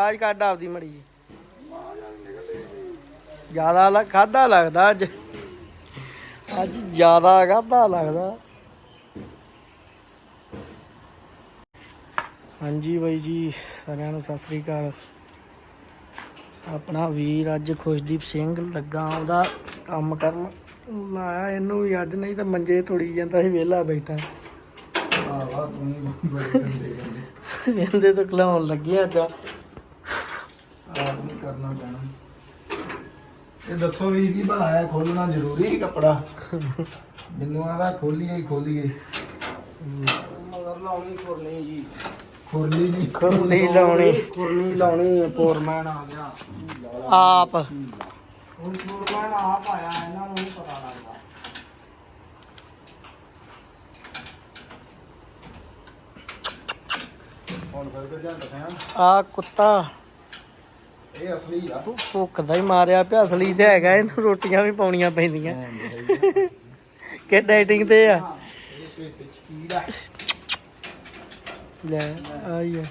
ਆਜ ਕੱਢ ਆਪਦੀ ਮੜੀ ਜੀ ਜ਼ਿਆਦਾ ਖਾਦਾ ਲੱਗਦਾ ਅੱਜ। ਅੱਜ ਜ਼ਿਆਦਾ ਖਾਦਾ ਲੱਗਦਾ। ਹਾਂਜੀ ਬਾਈ ਜੀ ਸਾਰਿਆਂ ਨੂੰ ਸਤਿ ਸ੍ਰੀ ਅਕਾਲ। ਆਪਣਾ ਵੀਰ ਅੱਜ ਖੁਸ਼ਦੀਪ ਸਿੰਘ ਲੱਗਾ ਉਹਦਾ ਕੰਮ ਕਰਨ। ਲਾਇਆ ਇਹਨੂੰ ਵੀ ਅੱਜ ਨਹੀਂ ਤਾਂ ਮੰਜੇ ਤੋੜੀ ਜਾਂਦਾ ਸੀ ਵਿਹਲਾ ਬੈਠਾ। ਆਹ ਵਾ ਤੂੰ ਹੀ ਬੜੇ ਗੰਦੇ ਗੰਦੇ ਇਹਦੇ ਤੋਂ ਖਲਾਉਣ ਲੱਗੇ ਅੱਜ। ਕਰਨਾ ਪੈਣਾ। ਇਹ ਦੱਸੋ ਵੀ ਕੀ ਬਣਾਇਆ ਖੋਲਣਾ ਜ਼ਰੂਰੀ ਹੈ ਕੱਪੜਾ? ਮੈਨੂੰ ਆਦਾ ਖੋਲੀਏ ਹੀ ਖੋਲੀਏ। ਮਗਰ ਲਾਉਣੀ ਖੁਰਨੀ ਜੀ। ਖੋਲੀ ਨਹੀਂ। ਖੁਰਨੀ ਲਾਉਣੀ। ਖੁਰਨੀ ਲਾਉਣੀ ਫੋਰਮੈਨ ਆ ਗਿਆ। ਆਪ। ਹੁਣ ਫੋਰਮੈਨ ਆਪ ਆਇਆ ਇਹਨਾਂ ਨੂੰ ਨਹੀਂ ਪਤਾ ਲੱਗਦਾ। ਹੁਣ ਫਿਰ ਕਰ ਜਾਂ ਦਿਖਾਇਆ ਆ ਕੁੱਤਾ। ਇਹ ਅਸਲੀ ਆ। ਭੁੱਖਦਾ ਹੀ ਮਾਰਿਆ ਪਿਆ ਅਸਲੀ ਤੇ ਹੈਗਾ ਇਹਨੂੰ ਰੋਟੀਆਂ ਵੀ ਪਾਉਣੀਆਂ ਪੈਂਦੀਆਂ। ਕਿ ਡਾਈਟਿੰਗ ਤੇ ਆ? ਇਹ ਪੇਟ ਵਿੱਚ ਕੀੜਾ ਲੈ ਆਈ ਆ।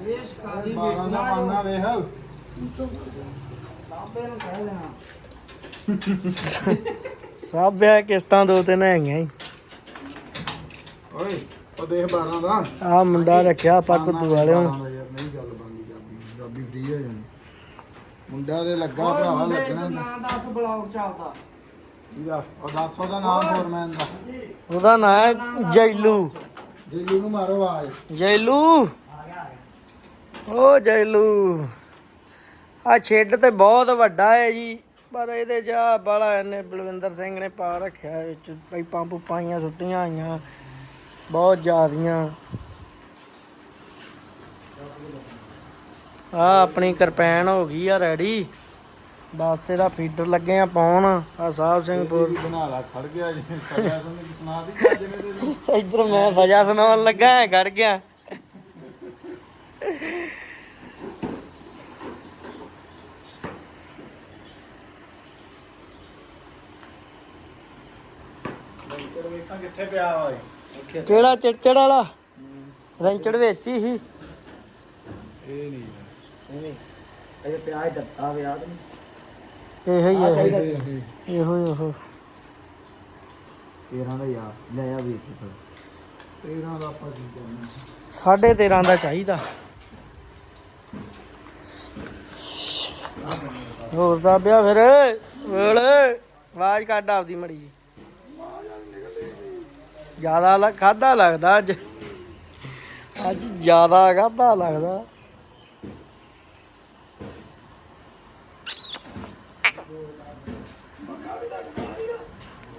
ਇਹ ਸ਼ਿਕਾਰੀ ਵੇਚਣਾ ਪਾਣਾ ਵੇਖ। ਬਾਬੇ ਨੂੰ ਕਹਿ ਦੇਣਾ। ਸਭ ਆ ਕਿਸ਼ਤਾਂ ਦੋ ਤਿੰਨ ਹੈਗੀਆਂ ਹੀ। ਓਏ ਉਹ ਦੇਖ 12 ਦਾ। ਆ ਮੁੰਡਾ ਰੱਖਿਆ ਆਪਾਂ ਕੁੱਦੂ ਵਾਲਿਓ ਜਾਬੀ ਫ੍ਰੀ ਹੋ ਜਾਣੀ। ਮੁੰਡਾ ਦੇ ਲੱਗਾ ਭਰਾਵਾ ਲੱਗਣਾ ਨਾਂ ਦੱਸ ਬਲੌਗ ਚੱਲਦਾ ਇਹਦਾ ਉਹ ਦੱਸੋ ਦਾ ਨਾਮ ਫੋਰਮੈਨ ਦਾ ਉਹਦਾ ਨਾਂ ਹੈ ਜੈਲੂ। ਦਿੱਲੀ ਨੂੰ ਮਾਰੋ ਆਵਾਜ਼। ਜੈਲੂ। ਓ ਜੈਲੂ। ਆ ਛੇਡ ਤੇ ਬਹੁਤ ਵੱਡਾ ਹੈ ਜੀ ਪਰ ਇਹਦੇ ਚ ਆ ਬਾਲਾ ਇਹਨੇ ਬਲਵਿੰਦਰ ਸਿੰਘ ਨੇ ਪਾ ਰੱਖਿਆ ਵਿੱਚ। ਪਾਈਪਾਂ ਪੂਪਾਈਆਂ ਸੁੱਟੀਆਂ ਆਈਆਂ ਬਹੁਤ ਜ਼ਿਆਦੀਆਂ। ਆ ਆਪਣੀ ਕਿਰਪੈਨ ਹੋ ਗਈ ਆ ਰੈਡੀ। ਬਸ ਇਹਦਾ ਫੀਡਰ ਲੱਗੇ ਆ ਪਾਉਣ। ਆ ਸਾਹਿਬ ਸਿੰਘਪੁਰ ਬਣਾ ਲਾ ਖੜ ਗਿਆ ਜੀ। ਸਜ਼ਾ ਕੀ ਸੁਣਾ ਦਿੱਤਾ ਜਿਵੇਂ ਤੇ ਇੱਧਰ ਮੈਂ ਸਜ਼ਾ ਸੁਣਾਉਣ ਲੱਗਾ ਹੈ ਖੜ ਗਿਆ। ਕਿੱਥੇ ਪਿਆ ਓਏ ਕਿਹੜਾ ਚਿੜਚੜ ਵਾਲਾ? ਰੈਂਚੜ ਵਿੱਚ ਹੀ ਇਹ ਨਹੀਂ। ਨਹੀਂ ਇਹ ਪਿਆਜ ਦਿੱਤਾ ਵਿਆਹ ਤੇ। ਇਹੋ ਹੀ ਹੈ ਇਹ ਹੀ ਇਹੋ ਤੇਰਾਂ ਦਾ ਯਾਰ ਲੈ ਆ ਵੇਖ ਕੇ ਫਿਰ। 13 ਦਾ ਆਪਾਂ ਕੀ ਕਰਨਾ? ਸਾਢੇ 13 ਦਾ ਚਾਹੀਦਾ। ਹੋਰ ਦਾ ਪਿਆ ਫਿਰ ਵੇਲ ਆਵਾਜ਼ ਕੱਢ ਆਪਦੀ ਮੜੀ ਜੀ ਜ਼ਿਆਦਾ ਖਾਦਾ ਲੱਗਦਾ ਅੱਜ। ਅੱਜ ਜ਼ਿਆਦਾ ਖਾਦਾ ਲੱਗਦਾ।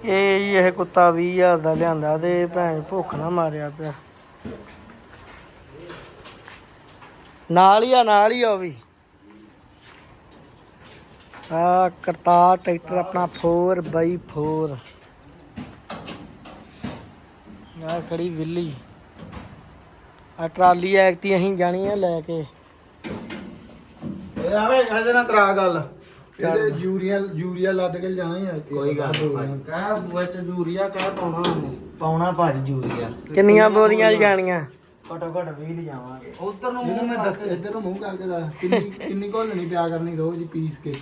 ਇਹ ਜੀ ਇਹ ਕੁੱਤਾ 20000 ਦਾ ਲਿਆਂਦਾ ਤੇ ਭੈਣ ਭੁੱਖ ਨਾ ਮਾਰਿਆ ਪਿਆ। ਨਾਲ ਹੀ ਆ, ਨਾਲ ਹੀ ਆ ਉਹ ਵੀ। ਆ ਕਰਤਾਰ ਟਰੈਕਟਰ ਆਪਣਾ 4x4 ਆ ਖੜੀ ਵਿੱਲੀ ਆ ਟਰਾਲੀ ਐਕਟੀ ਅਸੀਂ ਜਾਣੀ ਆ ਲੈ ਕੇ। ਇਹ ਆਵੇ, ਇਹਦੇ ਨਾਲ ਕਰਾ ਗੱਲ। ਇਹਦੇ ਯੂਰੀਆ ਯੂਰੀਆ ਲੱਦ ਕੇ ਜਾਣਾ ਹੀ ਆ ਇੱਥੇ। ਕੋਈ ਗੱਲ ਨੀ। ਕਹਿ ਵਿੱਚ ਜੂਰੀਆ ਕਹਿ ਪਾਉਣਾ ਪਾਉਣਾ ਭੱਜ ਜੂਰੀਆ ਕਿੰਨੀਆਂ ਬੋਰੀਆਂ ਜਾਣੀਆਂ ਘਟੋ ਘਟ 20 ਲੈ ਜਾਵਾਂਗੇ ਉਧਰ ਇਹਨੂੰ ਮੈਂ ਦੱਸ ਇੱਧਰ ਨੂੰ ਮੂੰਹ ਕਰਕੇ ਦੱਸ ਕਿੰਨੀ ਕਿੰਨੀ ਘੋਲ ਨਹੀਂ ਪਿਆ ਕਰਨੀ ਰੋਜ਼ ਹੀ ਪੀਸ ਕੇ?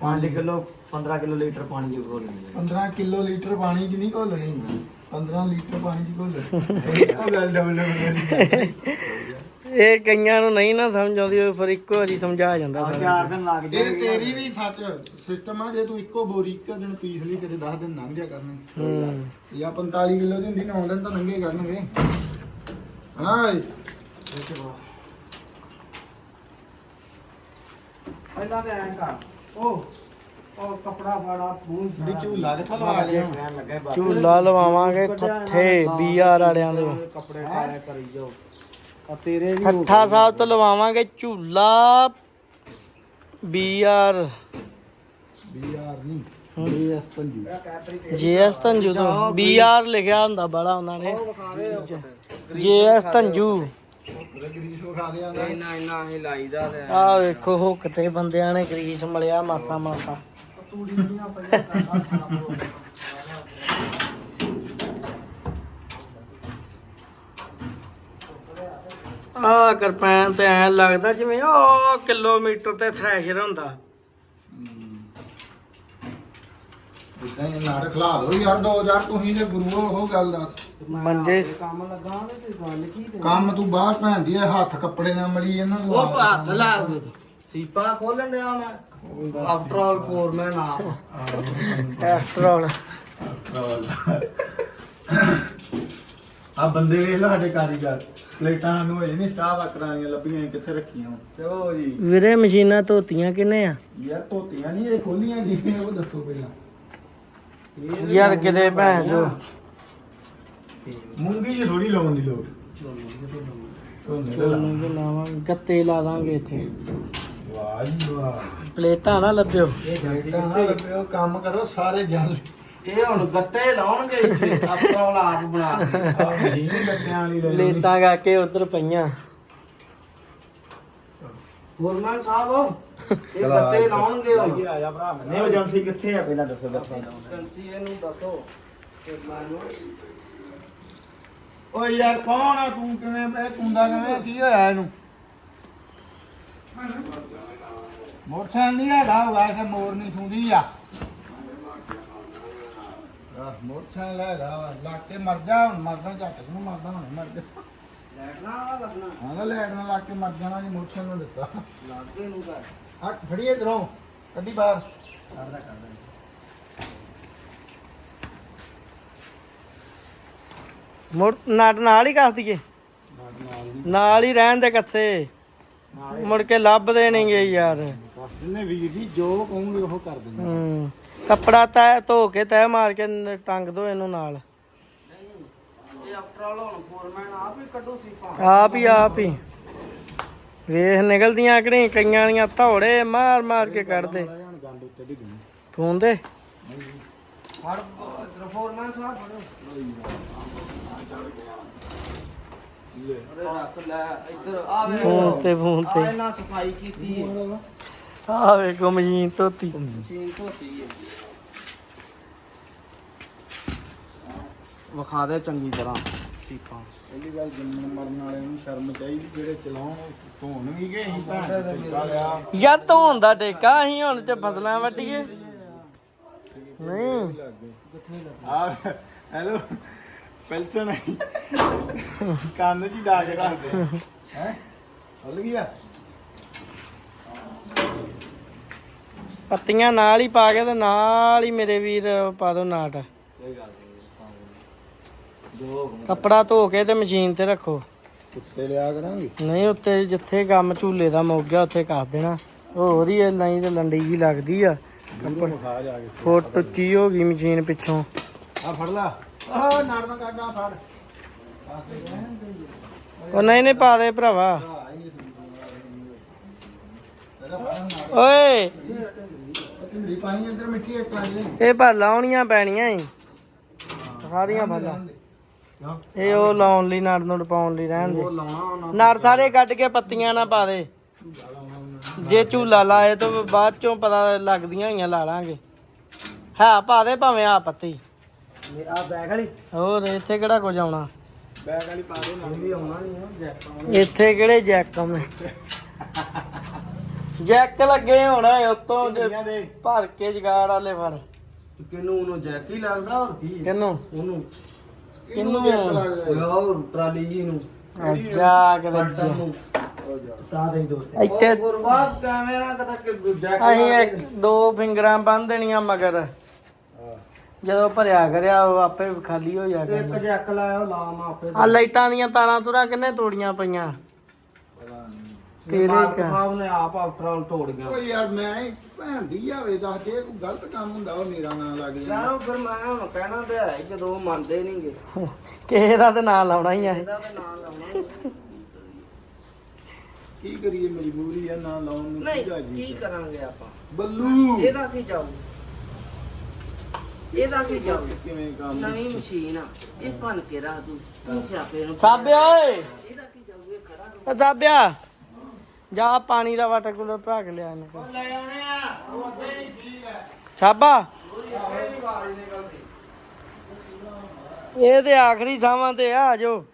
5 ਕਿਲੋ 15 ਕਿਲੋ ਲੀਟਰ ਪਾਣੀ ਜੋ ਘੋਲ 15 ਕਿਲੋ ਲੀਟਰ ਪਾਣੀ ਚ ਨਹੀਂ ਘੋਲਣੀ 15 ਲੀਟਰ ਪਾਣੀ ਚ ਘੋਲਣੀ ਉਹ ਗੱਲ ਡਬਲ ਡਬਲ ਇਹ ਕਈਆਂ ਨੂੰ ਨਹੀਂ ਨਾ ਸਮਝ ਆਉਂਦੀ ਉਹ ਫਿਰ ਇੱਕੋ ਵਾਰੀ ਸਮਝਾ ਜਾਂਦਾ ਸਾਰਾ ਚਾਰ ਦਿਨ ਲੱਗ ਇਹ ਜਾਣਗੇ ਤੇਰੀ ਵੀ ਸੱਚ ਸਿਸਟਮ ਆ ਜੇ ਤੂੰ ਇੱਕੋ ਬੋਰੀ ਇੱਕ ਦਿਨ ਪੀਸ ਲਈ ਤੇਰੇ 10 ਦਿਨ ਲੰਘ ਜਾ ਕਰਨੇ ਹੂੰ। ਜਾਂ 45 ਕਿਲੋ ਦੀ ਹੁੰਦੀ 9 ਦਿਨ ਤਾਂ ਲੰਘੇ ਕਰਨਗੇ। ਹਾਂ। ਪਹਿਲਾਂ ਤੇ ਐਂ ਕਰ ਉਹ ਉਹ ਕਪੜਾ ਫਾੜਾ ਜਿਹੜੀ ਝੂਲਾ ਕਿੱਥੋਂ ਲਵਾ ਲਿਆ? ਲੱਗਾ ਝੂਲਾ ਲਵਾਵਾਂਗੇ ਠੱਠੇ ਬੀਆਰ ਵਾਲਿਆਂ ਦੇ। ਕੱਪੜੇ ਪਾਇਆ ਕਰੀ ਜਾਓ। ਆ ਤੇਰੇ ਵੀ ਠੱਠਾ ਸਾਹਿਬ ਤੋਂ ਲਵਾਵਾਂਗੇ ਝੂਲਾ। ਬੀਆਰ। ਬੀਆਰ ਨਹੀਂ ਬੀਐਸ ਪੰਜੀ। ਜੀਐਸ ਧੰਜੂ ਤੋਂ। ਬੀਆਰ ਲਿਖਿਆ ਹੁੰਦਾ ਬੜਾ ਉਹਨਾਂ ਨੇ। ਜੀਐਸ ਧੰਜੂ। ਇੰਨਾ ਇੰਨਾ ਹੀ ਲਾਈਦਾ ਤੇ। ਆ ਵੇਖੋ ਹੁੱਕ ਤੇ ਬੰਦਿਆਂ ਨੇ ਗਰੀਸ ਮਲਿਆ ਮਾਸਾ ਮਾਸਾ। ਤੂੜੀ ਦੀਆਂ ਪਈਆਂ ਕਰਦਾ ਸਾਰਾ ਆ ਕਿਰਪਾਨ ਤੇ ਐ ਲੱਗਦਾ ਜਿਵੇਂ ਉਹ ਕਿਲੋਮੀਟਰ ਤੇ ਥ੍ਰੈਸ਼ਰ ਹੁੰਦਾ। ਇਦਾਂ ਹੀ ਨਾੜ ਖਲਾ ਦੋ ਯਾਰ 2000 ਤੁਸੀਂ ਤੇ ਗੁਰੂ ਉਹ ਗੱਲ ਦੱਸ। ਮੰਜੇ ਕੰਮ ਲੱਗਾ ਤੇ ਕੋਈ ਗੱਲ ਕੀ ਤੇ ਕੰਮ ਤੂੰ ਬਾਹਰ ਭੈਂਦੀ ਐ ਹੱਥ ਕੱਪੜੇ ਨਾਲ ਮਲੀ ਇਹਨਾਂ ਨੂੰ। ਉਹ ਹੱਥ ਲਾ ਦੇ ਸੀਪਾ ਖੋਲਣ ਡਿਆ ਮੈਂ। ਆਫਟਰ ਆਲ ਫੋਰਮੈਨ ਆ। ਐਸਟਰੋਲ ਆ ਬੰਦੇ ਵੇਖ ਲਾ ਸਾਡੇ ਕਾਰੀਗਰ। ਪਲੇਟਾਂ ਸਾਨੂੰ ਹਜੇ ਨਹੀਂ ਸਟਾਫ ਆਕਰਾਂੀਆਂ ਲੱਭੀਆਂ ਕਿੱਥੇ ਰੱਖੀਆਂ? ਚਲੋ ਜੀ। ਵੀਰੇ ਮਸ਼ੀਨਾਂ ਧੋਤੀਆਂ ਕਿਨੇ ਆ? ਯਾਰ ਧੋਤੀਆਂ ਨਹੀਂ ਇਹ ਖੋਲੀਆਂ ਕਿਵੇਂ? ਉਹ ਦੱਸੋ ਪਹਿਲਾਂ। ਯਾਰ ਕਿਤੇ ਭੈਣ ਜੋ ਮੂੰਗੀ ਜੀ ਥੋੜੀ ਲਾਉਣ ਦੀ ਲੋੜ। ਚੋਲਾਂ ਦੇ ਲਾਵਾਂਗੇ ਗੱਤੇ ਲਾ ਦਾਂਗੇ ਇੱਥੇ। ਵਾਹ ਜੀ ਵਾਹ। ਪਲੇਟਾਂ ਨਾ ਲੱਭਿਓ। ਇਹ ਪਲੇਟਾਂ ਨਾਲ ਲੱਭਿਓ ਕੰਮ ਕਰੋ ਸਾਰੇ ਜਲ। ਇਹ ਹੁਣ ਗੱਤੇ ਲਾਉਣਗੇ ਇੱਥੇ ਆਪ ਬਣਾ ਕੇ। ਆ ਮਹੀਨੇ ਗੱਟਿਆਂ ਵਾਲੀ ਲੈ ਲੈਣੀ ਪਲੇਟਾਂ ਕਰਕੇ ਉਧਰ ਪਈਆਂ। ਫੋਰਮੈਨ ਸਾਹਿਬ ਇਹ ਗੱਤੇ ਲਾਉਣਗੇ ਹੁਣ। ਆ ਜਾ ਭਰਾ ਨਹੀਂ ਏਜੰਸੀ ਕਿੱਥੇ ਆ? ਪਹਿਲਾਂ ਦੱਸੋ ਗੱਤੇ ਏਜੰਸੀ ਇਹਨੂੰ ਦੱਸੋ। ਕਿ ਮੈਨੂੰ ਓਏ ਯਾਰ ਕੌਣ ਆ ਤੂੰ? ਕਿਵੇਂ ਬੈ ਕੁੰਦਾ ਕਿਵੇਂ? ਕੀ ਹੋਇਆ ਇਹਨੂੰ? ਮੋਟਰਸਾਈਕਲ ਨਹੀਂ ਹੈਗਾ ਵੈਸੇ ਮੋਰ ਨਹੀਂ ਸੁੰਦੀ ਆ। ਆਹ ਮੋਟਰਸਾਈਕਲ ਹੈਗਾ ਵਾ, ਲੱਗ ਕੇ ਮਰ ਜਾ ਹੁਣ ਮਰਦਾ ਝੱਟ ਨੂੰ ਮਰਦਾ ਹੁਣ ਮਰ ਜਾ। ਲੈਟਣਾ ਲੱਗਣਾ। ਹਾਂ ਲੈਟ ਨਾਲ ਲੱਗ ਕੇ ਮਰ ਜਾਣਾ ਜੀ ਮੋਟਰਸਾਈਕਲ ਨੂੰ ਦਿੱਤਾ। ਲਾਗੇ ਨੂੰ ਕਰ ਇਧਰੋਂ ਕੱਢੀ ਬਾਹਰ। ਕਰਦਾ ਕਰਦਾ ਮੁੜ ਨਟ ਨਾਲ ਹੀ ਕੱਸ ਦਈਏ। ਨਾਲ ਹੀ। ਰਹਿਣ ਦੇ ਕੱਸੇ। ਮੁੜ ਕੇ ਲੱਭਦੇ ਨਹੀਂਗੇ ਯਾਰ। ਦੱਸ ਦਿੰਨੇ ਵੀਰ ਜੀ ਜੋ ਕਹੋਗੇ ਉਹ ਕਰ ਦਿੰਦੇ। ਹੂੰ। ਕੱਪੜਾ ਤੈ ਧੋ ਕੇ ਤੈ ਮਾਰ ਕੇ ਨ- ਟੰਗ ਦੋ ਇਹਨੂੰ ਨਾਲ। ਇਹ ਆਫਟਰ ਆਲ ਹੁਣ ਫੋਰਮੈਨ ਆਪ ਹੀ ਕੱਢੋ ਸੀਪਾ। ਆਪ ਹੀ ਆਪ ਹੀ। ਵੇਖ ਨਿਕਲਦੀਆਂ ਕਿ ਨਹੀਂ ਕਈਆਂ ਦੀਆਂ ਧੌੜੇ ਮਾਰ ਮਾਰ ਕੇ ਕੱਢਦੇ। ਹੁਣ ਗੰਦ ਉੱਤੇ ਡਿੱਗਣੀ ਫੋਨ ਦੇ ਫੜ ਫੋਰਮੈਨ ਸਾਹਿਬ ਫੜੋ। ਅਰੇ ਰੱਖ ਲੈ ਇੱਧਰ ਆ ਵੇ ਫੋਨ ਤੇ ਫੋਨ ਆ ਤੇ ਇਹਨਾਂ ਸਫ਼ਾਈ ਕੀਤੀ ਹੈ ਆ ਵੇਖੋ ਮਸ਼ੀਨ ਧੋਤੀ। ਮਸ਼ੀਨ ਧੋਤੀ ਹੈ ਵਿਖਾ ਦੇ ਚੰਗੀ ਤਰ੍ਹਾਂ। ਸੀਪਾ ਪਹਿਲੀ ਗੱਲ ਜੰਮਣ ਮਰਨ ਵਾਲੇ ਨੂੰ ਸ਼ਰਮ ਚਾਹੀਦੀ ਜਿਹੜੇ ਚਲਾਉਣ ਧੋਣ ਵੀ ਗਏ ਅਸੀਂ ਭੈਣ ਦੇ ਟਿੱਕਾ ਲਿਆ। ਯਾਰ ਧੋਣ ਦਾ ਟੇਕਾ ਅਸੀਂ ਹੁਣ ਤੇ ਬਦਲਾਂ ਵੱਢੀਏ। ਨਹੀਂ। ਆ ਹੈਲੋ ਪੈਲਸਨ ਕੰਨ ਜੀ ਡਾਜ ਰੱਖਦੇ ਹੈ? ਹੱਲ ਗਿਆ? ਪੱਤੀਆਂ ਨਾਲ ਹੀ ਪਾ ਕੇ ਤੇ ਨਾਲ ਹੀ ਮੇਰੇ ਵੀਰ ਪਾ ਦੋ ਨਾਟ। ਕੱਪੜਾ ਧੋ ਕੇ ਤੇ ਮਸ਼ੀਨ ਤੇ ਰੱਖੋ। ਕੁੱਤੇ ਲਿਆ ਕਰਾਂਗੇ? ਨਹੀਂ ਉੱਤੇ ਜਿੱਥੇ ਕੰਮ ਝੂਲੇ ਦਾ ਮੁੱਕ ਗਿਆ ਉੱਥੇ ਕਰ ਦੇਣਾ। ਹੋਰ ਹੀ ਨਹੀਂ ਤੇ ਲੰਡੀ ਜੀ ਲੱਗਦੀ ਆ। ਫੁੱਟ ਉੱਚੀ ਹੋ ਗਈ ਮਸ਼ੀਨ ਪਿੱਛੋਂ। ਆ ਫੜ ਲਾ। ਆ ਨੜ ਨਾ ਕੱਢ ਆ ਫੜ। ਉਹ ਨਹੀਂ ਨਹੀਂ ਪਾ ਦੇ ਭਰਾਵਾ। ਓਏ! ਢਿੱਲੀ ਪਾਈ ਅੰਦਰ ਮਿੱਟੀ ਇੱਕ ਆ ਜੇ ਇਹ ਭਾ ਲਾਉਣੀਆਂ ਪੈਣੀਆਂ ਈ। ਸਾਰੀਆਂ ਭਲਾ। ਇਹ ਉਹ ਲਾਉਣ ਲਈ ਨੜ ਨੁੜ ਪਾਉਣ ਲਈ ਰਹਿਣ ਦੇ। ਉਹ ਲਾਉਣਾ ਉਹਨਾਂ ਨੜ ਸਾਰੇ ਕੱਢ ਕੇ ਪੱਤੀਆਂ ਨਾ ਪਾ ਦੇ। ਜੇ ਝੂਲਾ ਲਾਏ ਤਾਂ ਬਾਅਦ ਚੋਂ ਪਤਾ ਲੱਗਦੀਆਂ ਹੋਈਆਂ ਲਾ ਲਾਂਗੇ। ਹੈ ਪਾ ਦੇ ਭਾਵੇਂ ਆ ਪੱਤੀ। ਆ ਬੈਗ ਵਾਲੀ? ਹੋਰ ਇੱਥੇ ਕਿਹੜਾ ਕੁਝ ਆਉਣਾ? ਬੈਗ ਵਾਲੀ ਪਾ ਦੇ ਨਾਲ ਵੀ ਆਉਣਾ ਨਹੀਂ ਹੈ ਜੈਕ ਇੱਥੇ ਕਿਹੜੇ ਜੈਕ ਆਉਣੇ? ਜੈਕ ਲੱਗੇ ਹੋਣਾ ਉਤੋਂ ਜੇ ਭਰ ਕੇ ਜਗਾੜ ਵਾਲੇ ਫੜ। ਕਿਨੂੰ ਉਹਨੂੰ ਜੈਕ ਹੀ ਲੱਗਦਾ ਹੋਰ ਕੀ? ਕਿਨੂੰ? ਉਹਨੂੰ। ਕਿਨੂੰ ਹੋਰ ਟਰਾਲੀ ਜੀ ਨੂੰ। ਸਾਦੇ ਇੱਥੇ ਗੁਰਬਾਬ ਕਦਾ ਜੈਕ ਅਸੀਂ ਇੱਕ ਦੋ ਫਿੰਗਰਾਂ ਬੰਨ ਦੇਣੀਆਂ ਮਗਰ। ਜਦੋਂ ਭਰਿਆ ਕਰਿਆ ਉਹ ਆਪੇ ਖਾਲੀ ਹੋ ਜਾ ਇੱਕ ਜੈਕ ਲਾਇਆ ਲਾ ਮਾ ਆਪੇ। ਆ ਲਾਈਟਾਂ ਦੀਆਂ ਤਾਰਾਂ ਤੁਰਾਂ ਕਿੰਨੇ ਤੋੜੀਆਂ ਪਈਆਂ? ਤੇਰੇ ਮਾਲਕ ਕਾ ਸਾਹਿਬ ਨੇ ਆਪ ਆਫਟਰ ਆਲ ਤੋੜ ਗਿਆ। ਓ ਯਾਰ ਮੈਂ ਹੀ ਭੈਣ ਦੀ ਜਾਵੇ ਦੱਸ ਜੇ ਕੋਈ ਗਲਤ ਕੰਮ ਹੁੰਦਾ ਉਹ ਮੇਰਾ ਨਾਂ ਲੱਗ ਜਾਂਦਾ ਯਾਰੋ ਫਿਰ ਮੈਂ ਹੁਣ ਕਹਿਣਾ ਤੇ ਹੈ ਜਦੋਂ ਉਹ ਮੰਨਦੇ ਨਹੀਂਗੇ ਕਿਸੇ ਦਾ ਤੇ ਨਾਂ ਲਾਉਣਾ ਹੀ ਆ। ਇਹਦਾ ਤੇ ਨਾਂ ਲਾਉਣਾ ਹੀ। ਕੀ ਕਰੀਏ ਮਜਬੂਰੀ ਆ ਨਾ ਲਾਉਣ ਨੂੰ ਨਹੀਂ ਕੀ ਕੀ ਜੀ ਕਰਾਂਗੇ ਆਪਾਂ? ਬੱਲੂ! ਇਹਦਾ ਕੀ ਜਾਊ? ਇਹਦਾ ਕੀ ਜਾਊ? ਕਿਵੇਂ ਕੰਮ? ਨਵੀਂ ਮਸ਼ੀਨ ਆ। ਇਹ ਭੰਨ ਕੇ ਰੱਖ ਦੂ। ਤੂੰ ਸਿਆਪੇ ਨੂੰ ਸਾਬਿਆ ਓਏ! ਇਹਦਾ ਕੀ ਜਾਊ? ਇਹ ਖੜਾ ਓ ਸਾਬਿਆ! ਜਾ ਪਾਣੀ ਦਾ ਵਾਟਰ ਕੂਲਰ ਭਰਾ ਕੇ ਲਿਆ ਇਹਨੂੰ। ਉਹ ਲੈ ਆਉਣੇ ਆ ਉਹ ਅੱਗੇ ਨਹੀਂ ਠੀਕ ਹੈ। ਸਾਬਾ ਇਹ ਤੇ ਆਖਰੀ ਸਾਵਾਂ ਤੇ ਆ ਆਜੋ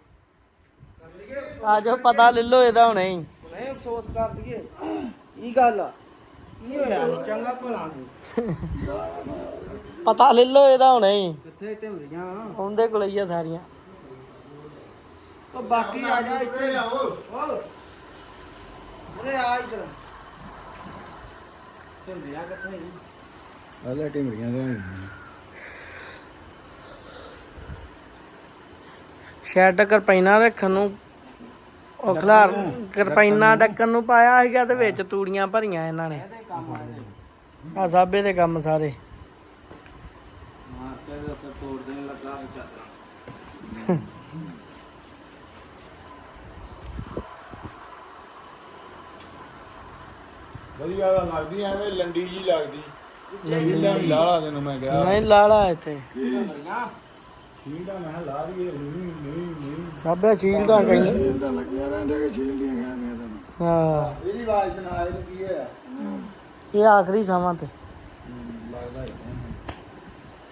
ਆ ਜਾਓ ਪਤਾ ਲੈ ਲਓ ਇਹਦਾ ਹੁਣੇ ਹੀ। ਨਹੀਂ ਅਫਸੋਸ ਕਰ ਦਈਏ। ਕੀ ਗੱਲ ਆ? ਕੀ ਹੋਇਆ? ਚੰਗਾ ਭਲਾ ਪਤਾ ਲੈ ਲਓ ਇਹਦਾ ਹੁਣੇ ਹੀ। ਕਿੱਥੇ ਢਿਮਰੀਆਂ ਉਹਦੇ ਕੋਲ ਹੀ ਆ ਸਾਰੀਆਂ। ਉਹ ਬਾਕੀ ਆ ਜਾ ਇੱਥੇ। ਓ ਉਰੇ ਆ ਇੱਧਰ। ਢਿਮਰੀਆਂ ਕਿੱਥੇ ਸੀ? ਹਲੇ ਟਿਮੜੀਆਂ ਦੇ ਸ਼ੈਡ ਕਰਪੈਨਾ ਰੱਖਣ ਨੂੰ ਉਹ ਖਲਾਰ ਕਰਪੈਨਾ ਡੱਕਣ ਨੂੰ ਪਾਇਆ ਸੀਗਾ ਤੇ ਵਿੱਚ ਤੂੜੀਆਂ ਭਰੀਆਂ ਇਹਨਾਂ ਨੇ। ਇਹਦੇ ਕੰਮ ਆ ਆ ਸਾਬੇ ਦੇ ਕੰਮ ਸਾਰੇ ਮਾਰ ਕੇ ਦੇ ਉੱਤੇ ਤੋੜ ਦੇਣ ਲੱਗਾ ਵਿਚਾਰਾ ਵਧੀਆ ਤਾਂ ਲੱਗਦੀ ਐਵੇਂ ਲੰਡੀ ਜੀ ਲੱਗਦੀ। ਜਿੱਦਾਂ ਲਾਲਾ ਤੈਨੂੰ ਮੈਂ ਕਿਹਾ। ਨਹੀਂ ਲਾਲਾ ਇੱਥੇ। ਆ ਮੈਂ ਕਿਹਾ ਲਾ ਦਈਏ ਨਹੀਂ ਨਹੀਂ ਨਹੀਂ ਸਾਬੇ ਚੀਲ ਤਾਂ ਕਹਿੰਦੇ ਤਾਂ ਲੱਗਿਆ ਰਹਿੰਦਾ ਕਿ ਸ਼ੀਲ ਦੀਆਂ ਖਾਂਦੀਆਂ ਤੈਨੂੰ। ਹਾਂ। ਇਹਦੀ ਆਵਾਜ਼ ਸੁਣਾ ਇਹਨੂੰ ਕੀ ਹੋਇਆ ਇਹ ਆਖਰੀ ਸਮਾਂ ਤੇ। ਲੱਗਦਾ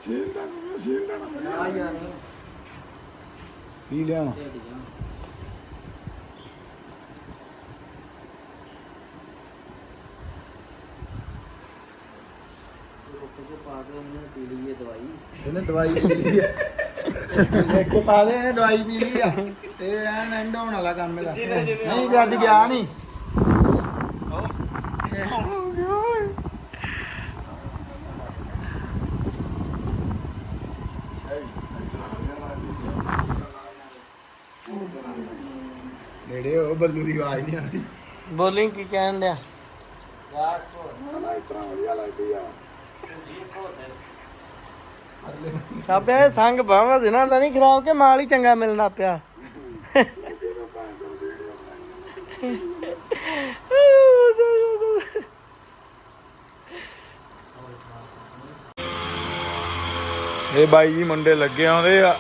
ਸ਼ੀਲ ਦਾ ਸ਼ੀਲ ਦਾ ਨਾ ਆ ਯਾਰ ਕੀ ਲਿਆ ਢਿਮਰੀਆਂ ਰੁੱਕ ਕੇ ਪਾ ਕੇ ਉਹਨੇ ਪੀ ਲਈ ਇਹ ਦਵਾਈ ਇਹਨੇ ਦਵਾਈ ਪੀ ਲਈ ਆ। ਦੇਖ ਕੇ ਪਾ ਦੇ ਇਹਨੇ ਦਵਾਈ ਪੀ ਲਈ ਆ। ਤੇ ਐਨ ਐਂਡ ਹੋਣ ਵਾਲਾ ਕੰਮ ਇਹਦਾ। ਨਹੀਂ ਤੇ ਅੱਜ ਗਿਆ ਨਹੀਂ। ਨੇੜੇ ਉਹ ਬੱਲੂ ਦੀ ਆਵਾਜ਼ ਨਹੀਂ ਆਉਂਦੀ। ਬੋਲਿੰਗ ਕੀ ਕਹਿਣ ਲਿਆ ਨਾ ਇਤਨਾ ਵਧੀਆ ਲੱਗਦੀ ਆ। ਸਾਬੇ ਇਹ ਸੰਗ ਬਾਵਾ ਦਿਨਾਂ ਦਾ ਨਹੀਂ ਖਰਾਬ ਕੇ ਮਾਲ ਹੀ ਚੰਗਾ ਮਿਲਣਾ ਪਿਆ। ਇਹ ਬਾਈ ਜੀ ਮੁੰਡੇ ਲੱਗੇ ਆਉਂਦੇ ਆ।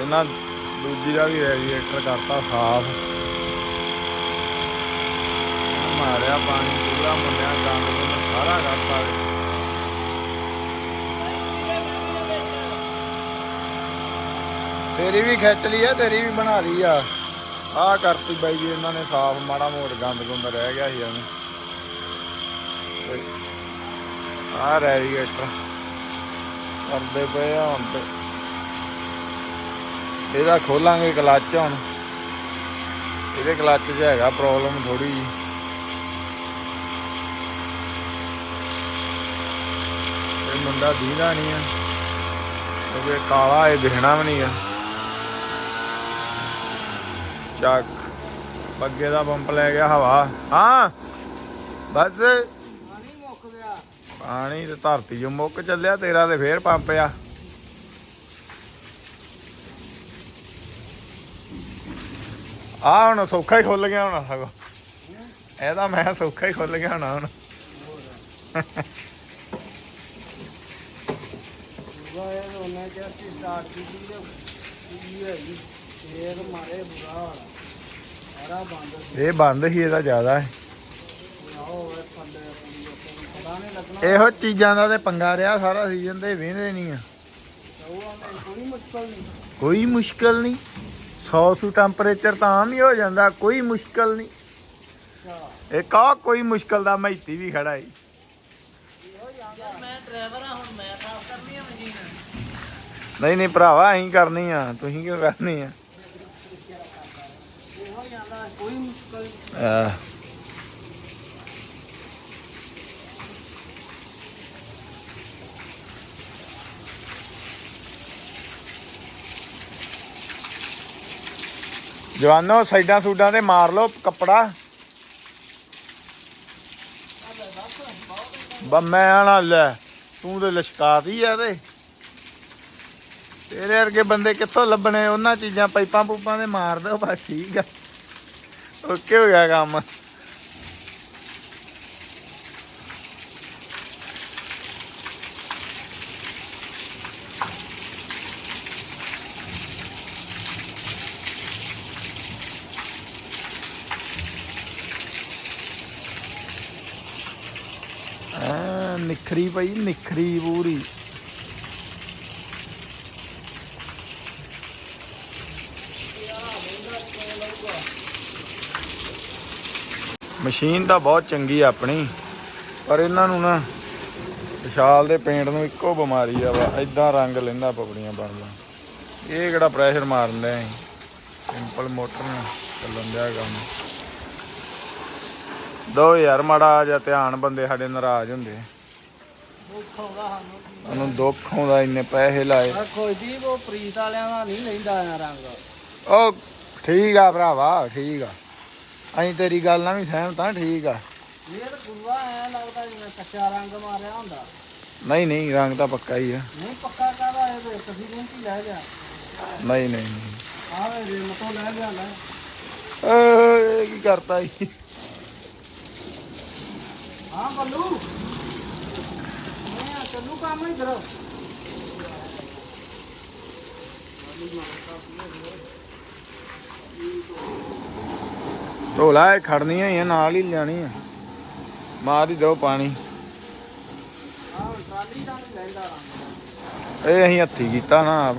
ਇਹਨਾਂ ਦੂਜੀ ਦਾ ਵੀ ਰੈਡੀਏਟਰ ਕਰਤਾ ਸਾਫ਼। ਮਾਰਿਆ ਪਾਣੀ ਪੂਰਾ, ਮੁੰਡਿਆਂ ਗੰਦ ਗੁੰਦ ਸਾਰਾ ਕਰਤਾ। ਤੇਰੀ ਵੀ ਖਿੱਚ ਲਈ ਆ, ਤੇਰੀ ਵੀ ਬਣਾ ਲਈ ਆ। ਆਹ ਕਰਤੀ ਬਾਈ ਜੀ, ਇਹਨਾਂ ਨੇ ਸਾਫ਼ ਮਾੜਾ ਮੋੜ ਗੰਦ ਗੁੰਦ ਰਹਿ ਗਿਆ ਸੀ ਐਵੇਂ ਆ ਰੈਡੀਏਟਰ ਕਰਦੇ ਪਏ ਆ ਹੁਣ ਤੇ। ਇਹਦਾ ਖੋਲਾਂਗੇ ਕਲੱਚ ਹੁਣ। ਇਹਦੇ ਕਲੱਚ 'ਚ ਹੈਗਾ ਪ੍ਰੋਬਲਮ ਥੋੜੀ ਜੀ ਇਹ ਮੁੰਡਾ ਦੀਦਾ ਨਹੀਂ ਆ। ਕਿਉਂਕਿ ਕਾਲਾ ਇਹ ਦਿਖਣਾ ਵੀ ਨਹੀਂ ਆ। ਚੱਕ। ਬੱਗੇ ਦਾ ਪੰਪ ਲੈ ਗਿਆ ਹਵਾ। ਹਾਂ। ਬਸ। ਪਾਣੀ ਮੁੱਕ ਗਿਆ ਪਾਣੀ ਤੇ ਧਰਤੀ ਜੋ ਮੁੱਕ ਚੱਲਿਆ, ਤੇਰਾ ਤੇ ਫੇਰ ਪੰਪ ਆ। ਆ ਹੁਣ ਸੌਖਾ ਹੀ ਖੁੱਲ ਗਿਆ ਹੁਣ ਸਗੋ। ਇਹਦਾ ਮੈਂ ਸੌਖਾ ਹੀ ਖੁੱਲ ਗਿਆ ਹੁਣ ਹੁਣ। ਉਹਨਾਂ ਕਿਹਾ ਸਟਾਰਟ ਕੀਤੀ ਤੇ ਕੀ ਮਾਰੇ ਬੁਰਾ ਹਾਲ। ਇਹ ਬੰਦ ਹੀ ਇਹਦਾ ਜ਼ਿਆਦਾ ਹੈ। ਇਹੋ ਚੀਜ਼ਾਂ ਦਾ ਤੇ ਪੰਗਾ ਰਿਹਾ, ਸਾਰਾ ਸੀਜ਼ਨ ਤੇ ਵੇਂਦੇ ਨਹੀਂ ਆ। ਕੋਈ ਮੁਸ਼ਕਲ ਨਹੀਂ। ਕੋਈ 100 ਸੂ ਟੈਂਪਰੇਚਰ ਤਾਂ ਆਮ ਹੀ ਹੋ ਜਾਂਦਾ, ਕੋਈ ਮੁਸ਼ਕਲ ਨਹੀਂ। ਇਹ ਇੱਕ ਕੋਈ ਮੁਸ਼ਕਲ ਦਾ ਮਹਿਤੀ ਵੀ ਖੜਾ ਹੈ ਨਹੀਂ ਨਹੀਂ ਭਰਾਵਾ, ਅਸੀਂ ਕਰਨੀ ਆ, ਤੁਸੀਂ ਕਿਉਂ ਕਰਨੀ ਆ? ਕੋਈ ਮੁਸ਼ਕਲ ਨਹੀਂ। ਜਵਾਨੋ, ਸਾਈਡਾਂ ਸੂਡਾਂ ਤੇ ਮਾਰ ਲਓ ਕੱਪੜਾ। ਬੰਮੇ ਆਣਾ, ਲੈ, ਤੂੰ ਤੇ ਲਸ਼ਕਾਤੀ ਆ ਤੇ ਤੇਰੇ ਵਰਗੇ ਬੰਦੇ ਕਿੱਥੋਂ ਲੱਭਣੇ? ਉਹਨਾਂ ਚੀਜ਼ਾਂ ਪਾਈਪਾਂ ਪੂਪਾਂ ਦੇ ਮਾਰ ਦੋ ਬਸ ਠੀਕ ਆ। ਓਕੇ ਹੋ ਗਿਆ ਕੰਮ ਆ ਨਿਖਰੀ ਪਈ ਨਿਖਰੀ ਮਸ਼ੀਨ ਤਾਂ ਬਹੁਤ ਚੰਗੀ ਆ ਆਪਣੀ ਪਰ ਇਹਨਾਂ ਨੂੰ ਨਾ ਵਿਸ਼ਾਲ ਦੇ ਪੇਂਟ ਨੂੰ ਇੱਕੋ ਬਿਮਾਰੀ ਆ ਵਾ ਐਦਾਂ ਰੰਗ ਲੈਂਦਾ ਪਪੜੀਆਂ ਬਣਦਾ ਇਹ ਕਿਹੜਾ ਪ੍ਰੈਸ਼ਰ ਮਾਰਦਾ ਹੈ ਸਿੰਪਲ ਮੋਟਰ ਨਾਲ ਚੱਲਣ ਦਿਆ ਕੰਮ। ਦੋ ਯਾਰ ਮਾੜਾ ਜਿਹਾ ਧਿਆਨ ਬੰਦੇ ਸਾਡੇ ਨਾਰਾਜ਼ ਹੁੰਦੇ ਦੁੱਖ ਆਉਂਦਾ ਸਾਨੂੰ ਉਹਨੂੰ ਦੁੱਖ ਆਉਂਦਾ ਇੰਨੇ ਪੈਸੇ ਲਾਏ। ਕੋਈ ਦੀ ਉਹ ਪ੍ਰੀਤ ਵਾਲਿਆਂ ਦਾ ਨਹੀਂ ਲੈਂਦਾ ਰੰਗ। ਉਹ ਠੀਕ ਆ ਭਰਾਵਾ ਠੀਕ ਆ। ਅਸੀਂ ਤੇਰੀ ਗੱਲ ਨਾਲ ਵੀ ਸਹਿਮਤ ਆ ਠੀਕ ਆ। ਇਹ ਤਾਂ ਗੁਰੂਆ ਐ ਲੱਗਦਾ ਜਿਵੇਂ ਕੱਚਾ ਰੰਗ ਮਾਰਿਆ ਹੁੰਦਾ। ਨਹੀਂ ਨਹੀਂ ਰੰਗ ਤਾਂ ਪੱਕਾ ਹੀ ਆ। ਨਹੀਂ ਪੱਕਾ ਕਾਹਦਾ ਇਹ ਵੇ ਤੁਸੀਂ ਲੈ ਨਹੀਂ ਨਹੀਂ ਲੈ ਲੈ। ਇਹ ਕੀ ਕਰਤਾ ਈ ਹਾਂ ਬੱਲੂ। ਮੈਂ ਚੱਲੂ ਕੰਮ ਹੀ ਕਰੋ ਢੋਲਾ ਇਹ ਖੜਨੀਆਂ ਹੀ ਆ ਨਾਲ ਹੀ ਲਿਆਣੀ ਆ। ਮਾਰ ਹੀ ਪਾਣੀ। ਦਾ ਲੈਂਦਾ। ਰੰਗ ਇਹ ਅਸੀਂ ਹੱਥੀ ਕੀਤਾ ਨਾ ਆਪ।